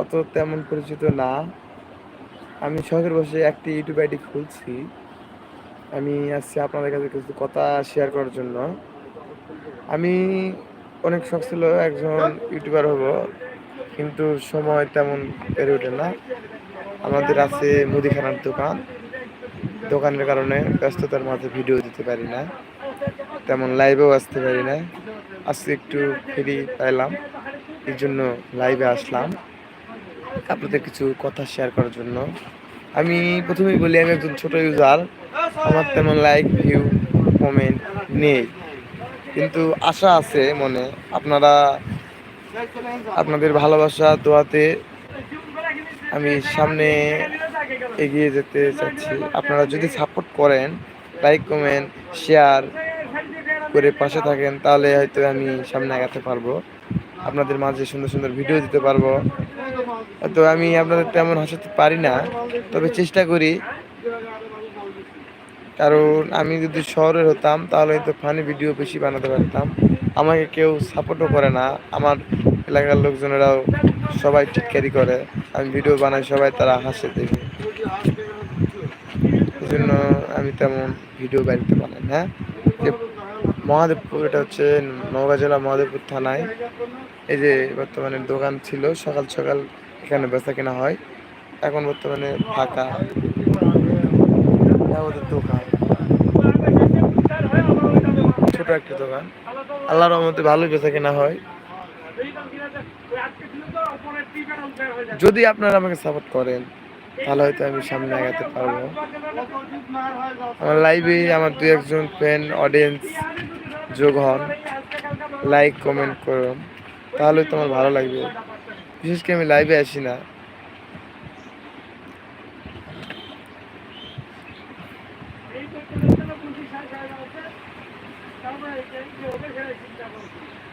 অত তেমন পরিচিত না। আমি শখের বসে একটি ইউটিউব আইডি খুলছি। আমি আসছি আপনাদের কাছে কিছু কথা শেয়ার করার জন্য। আমি অনেক শখ ছিল একজন ইউটিউবার হব, কিন্তু সময় তেমন পেরে ওঠে না। আমাদের আছে মুদিখানার দোকান। দোকানের কারণে ব্যস্ততার মাঝে ভিডিও দিতে পারি না। তেমন লাইভেও আসতে পারি না। আজকে একটু ফ্রি পাইলাম। এই জন্য লাইভে আসলাম। আপনাদের কিছু কথা শেয়ার করার জন্য। আমি প্রথমেই বলি, আমি একজন ছোট ইউজার আমার তেমন লাইক ভিউ কমেন্ট নেই। কিন্তু আশা আছে মনে। আপনারা আপনাদের ভালোবাসা, দোয়াতে আমি সামনে এগিয়ে যেতে চাচ্ছি। আপনারা যদি সাপোর্ট করেন লাইক কমেন্ট শেয়ার করে পাশে থাকেন, তাহলে হয়তো আমি সামনে আগাতে পারব। আপনাদের মাঝে সুন্দর সুন্দর ভিডিও দিতে পারব। তো আমি আপনাদের তেমন হাসাতে পারি না, তবে চেষ্টা করি। কারণ আমি যদি শহরের হতাম, তাহলে হয়তো ফানি ভিডিও বেশি বানাতে পারতাম। আমাকে কেউ সাপোর্টও করে না। আমার এলাকার লোকজনেরাও সবাই টিটকারি করে। আমি ভিডিও বানাই, সবাই তারা হাসে দেখে। এই জন্য আমি তেমন ভিডিও বাড়িতে বানাই না। যে মহাদেবপুর, এটা হচ্ছে নওগাঁ জেলা মহাদেবপুর থানায়। এই যে বর্তমানে দোকান ছিল, সকাল সকাল এখানে বেচা কেনা হয়। এখন বর্তমানে ফাঁকা। আমাদের দোকান। ছোট একটা দোকান। আল্লাহর রহমতে ভালোই বেচা কেনা হয়। যদি আপনারা আমাকে সাপোর্ট করেন, তাহলে হয়তো আমি সামনে আগাতে পারব। আমার লাইভে আমার দু একজন ফ্যান অডিয়েন্স যোগ হন লাইক কমেন্ট করুন তাহলে তোমার ভালো লাগবে। বিশেষ করে আমি লাইভে আসি না।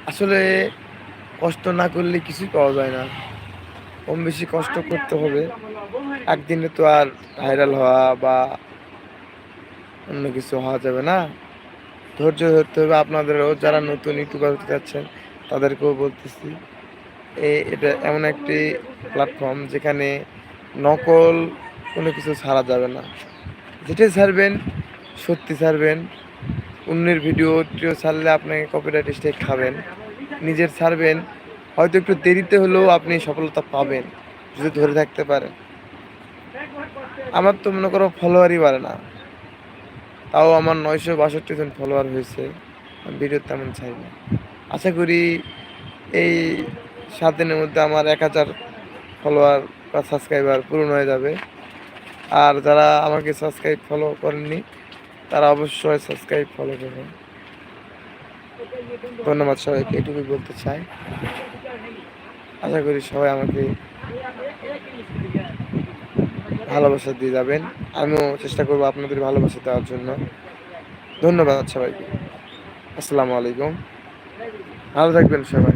আসলে কষ্ট না করলে কিছুই পাওয়া যায় না। কম বেশি কষ্ট করতে হবে। একদিনে তো আর ভাইরাল হওয়া বা অন্য কিছু হওয়া যাবে না। ধৈর্য ধরতে হবে। আপনাদেরও যারা নতুন ইউটিউবার হতে যাচ্ছেন, তাদেরকেও বলতেছি এটা এমন একটি প্ল্যাটফর্ম যেখানে নকল কোনো কিছু ছাড়া যাবে না। যেটাই ছাড়বেন, সত্যি ছাড়বেন, অন্যের ভিডিও টিডিও ছাড়লে আপনাকে কপিরাইট স্ট্রাইক খাবেন। নিজের ছাড়বেন, হয়তো একটু দেরিতে হলেও আপনি সফলতা পাবেন, যদি ধরে থাকতে পারেন। আমার তো মনে করো ফলোয়ারই বাড়ে না। তাও আমার নয়শো বাষট্টি জন ফলোয়ার হয়েছে। ভিডিও তেমন চাই না। আশা করি এই সাত দিনের মধ্যে আমার এক হাজার ফলোয়ার বা সাবস্ক্রাইবার পূরণ হয়ে যাবে। আর যারা আমাকে সাবস্ক্রাইব ফলো করেননি, তারা অবশ্যই সাবস্ক্রাইব ফলো করবেন। ধন্যবাদ সবাইকে, এটুকুই বলতে চাই। আশা করি সবাই আমাকে ভালোবাসা দিয়ে যাবেন। আমিও চেষ্টা করব আপনাদের ভালোবাসা দেওয়ার জন্য। ধন্যবাদ সবাইকে। আসসালামু আলাইকুম। ভালো থাকবেন সবাই।